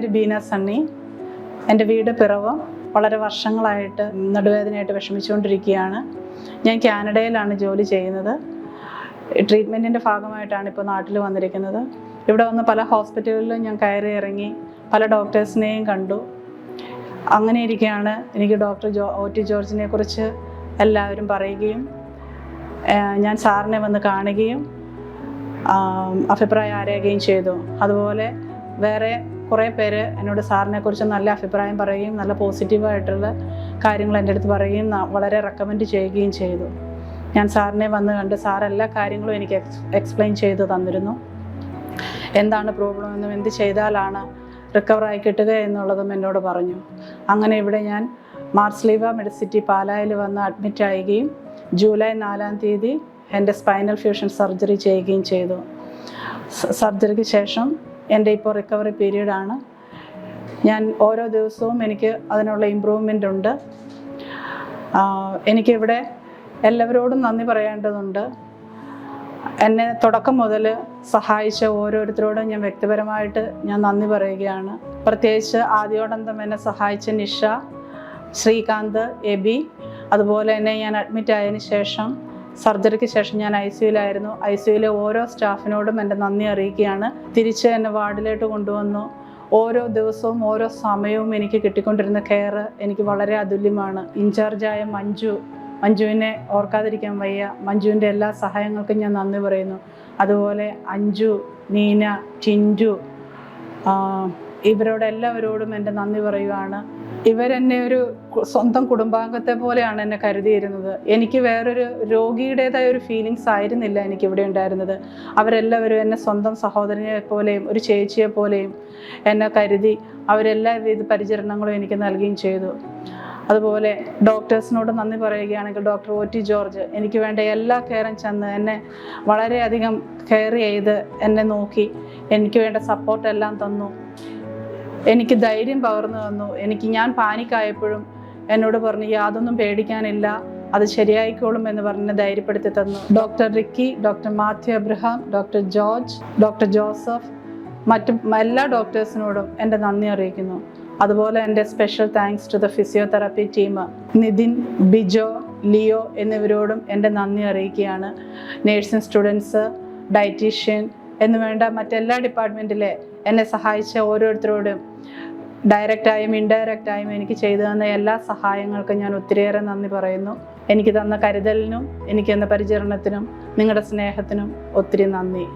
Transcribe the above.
പേര് ബീന സണ്ണി. എന്റെ വീട് പിറവം. വളരെ വർഷങ്ങളായിട്ട് നടുവേദനയായിട്ട് വിഷമിച്ചുകൊണ്ടിരിക്കുകയാണ്. ഞാൻ കാനഡയിലാണ് ജോലി ചെയ്യുന്നത്. ട്രീറ്റ്മെന്റിന്റെ ഭാഗമായിട്ടാണ് ഇപ്പോൾ നാട്ടിൽ വന്നിരിക്കുന്നത്. ഇവിടെ വന്ന് പല ഹോസ്പിറ്റലുകളിലും ഞാൻ കയറി ഇറങ്ങി പല ഡോക്ടേഴ്സിനെയും കണ്ടു. അങ്ങനെ ഇരിക്കുകയാണ്. എനിക്ക് ഡോക്ടർ ജോ ഒ ടി ജോർജിനെ കുറിച്ച് എല്ലാവരും പറയുകയും ഞാൻ സാറിനെ വന്ന് കാണുകയും അഭിപ്രായം ആരായുകയും ചെയ്തു. അതുപോലെ വേറെ കുറേ പേര് എന്നോട് സാറിനെക്കുറിച്ച് നല്ല അഭിപ്രായം പറയുകയും നല്ല പോസിറ്റീവായിട്ടുള്ള കാര്യങ്ങൾ എന്റെ അടുത്ത് പറയുകയും വളരെ റെക്കമെൻഡ് ചെയ്യുകയും ചെയ്തു. ഞാൻ സാറിനെ വന്ന് കണ്ട് സാർ എല്ലാ കാര്യങ്ങളും എനിക്ക് എക്സ് എക്സ്പ്ലെയിൻ ചെയ്ത് തന്നിരുന്നു. എന്താണ് പ്രോബ്ലം എന്നും എന്ത് ചെയ്താലാണ് റിക്കവറായി കിട്ടുക എന്നുള്ളതും എന്നോട് പറഞ്ഞു. അങ്ങനെ ഇവിടെ ഞാൻ മാർസ്ലീവ മെഡിസിറ്റി പാലായിൽ വന്ന് അഡ്മിറ്റ് ആവുകയും ജൂലൈ നാലാം തീയതി എന്റെ സ്പൈനൽ ഫ്യൂഷൻ സർജറി ചെയ്യുകയും ചെയ്തു. സർജറിക്ക് ശേഷം എന്റെ ഇപ്പോൾ റിക്കവറി പീരീഡാണ് ഞാൻ ഓരോ ദിവസവും എനിക്ക് അതിനുള്ള ഇമ്പ്രൂവ്മെന്റ് ഉണ്ട്. എനിക്കിവിടെ എല്ലാവരോടും നന്ദി പറയേണ്ടതുണ്ട്. എന്നെ തുടക്കം മുതൽ സഹായിച്ച ഓരോരുത്തരോടും ഞാൻ വ്യക്തിപരമായിട്ട് ഞാൻ നന്ദി പറയുകയാണ്. പ്രത്യേകിച്ച് ആദ്യോടന്തം എന്നെ സഹായിച്ച നിഷ ശ്രീകാന്ത് എബി അതുപോലെ തന്നെ ഞാൻ അഡ്മിറ്റ് ആയതിനു ശേഷം സർജറിക്ക് ശേഷം ഞാൻ ഐ സിയുലായിരുന്നു ഐ സിയുലെ ഓരോ സ്റ്റാഫിനോടും എന്റെ നന്ദി അറിയിക്കുകയാണ്. തിരിച്ച് എന്നെ വാർഡിലോട്ട് കൊണ്ടുവന്നു. ഓരോ ദിവസവും ഓരോ സമയവും എനിക്ക് കിട്ടിക്കൊണ്ടിരുന്ന കെയർ എനിക്ക് വളരെ അതുല്യമാണ്. ഇൻചാർജായ മഞ്ജു മഞ്ജുവിനെ ഓർക്കാതിരിക്കാൻ വയ്യ. മഞ്ജുവിന്റെ എല്ലാ സഹായങ്ങൾക്കും ഞാൻ നന്ദി പറയുന്നു. അതുപോലെ അഞ്ജു നീന ടിന്റു ഇവരോടെല്ലാവരോടും എന്റെ നന്ദി പറയുകയാണ്. ഇവരെന്നെ ഒരു സ്വന്തം കുടുംബാംഗത്തെ പോലെയാണ് എന്നെ കരുതിയിരുന്നത്. എനിക്ക് വേറൊരു രോഗിയുടേതായ ഒരു ഫീലിങ്സ് ആയിരുന്നില്ല എനിക്ക് ഇവിടെ ഉണ്ടായിരുന്നത്. അവരെല്ലാവരും എന്നെ സ്വന്തം സഹോദരനെ പോലെയും ഒരു ചേച്ചിയെ പോലെയും എന്നെ കരുതി അവരെല്ലാ വിധ പരിചരണങ്ങളും എനിക്ക് നൽകുകയും ചെയ്തു. അതുപോലെ ഡോക്ടേഴ്സിനോട് നന്ദി പറയുകയാണെങ്കിൽ ഡോക്ടർ ഒ ടി ജോർജ് എനിക്ക് വേണ്ട എല്ലാ കെയറും ചെന്ന് എന്നെ വളരെയധികം കെയർ ചെയ്ത് എന്നെ നോക്കി. എനിക്ക് വേണ്ട സപ്പോർട്ടെല്ലാം തന്നു. എനിക്ക് ധൈര്യം പകർന്നു തന്നു. എനിക്ക് ഞാൻ പാനിക്കായപ്പോഴും എന്നോട് പറഞ്ഞു യാതൊന്നും പേടിക്കാനില്ല. അത് ശരിയായിക്കോളും എന്ന് പറഞ്ഞ് ധൈര്യപ്പെടുത്തി തന്നു. Doctor Ricky doctor Mathew Abraham doctor George doctor Joseph മറ്റു എല്ലാ ഡോക്ടേഴ്സിനോടും എന്റെ നന്ദി അറിയിക്കുന്നു. അതുപോലെ എന്റെ special thanks to the physiotherapy team Nithin Bijo Leo എന്നിവരോടും എന്റെ നന്ദി അറിയിക്കുകയാണ്. നേഴ്സിംഗ് സ്റ്റുഡൻസ് ഡയറ്റീഷ്യൻ എന്ന് വേണ്ട മറ്റെല്ലാ ഡിപ്പാർട്ട്മെന്റിലെ എന്നെ സഹായിച്ച ഓരോരുത്തരോടും ഡയറക്റ്റായും ഇൻഡയറക്റ്റായും എനിക്ക് ചെയ്തു തന്ന എല്ലാ സഹായങ്ങൾക്കും ഞാൻ ഒത്തിരിയേറെ നന്ദി പറയുന്നു. എനിക്ക് തന്ന കരുതലിനും എനിക്ക് തന്ന പരിചരണത്തിനും നിങ്ങളുടെ സ്നേഹത്തിനും ഒത്തിരി നന്ദി.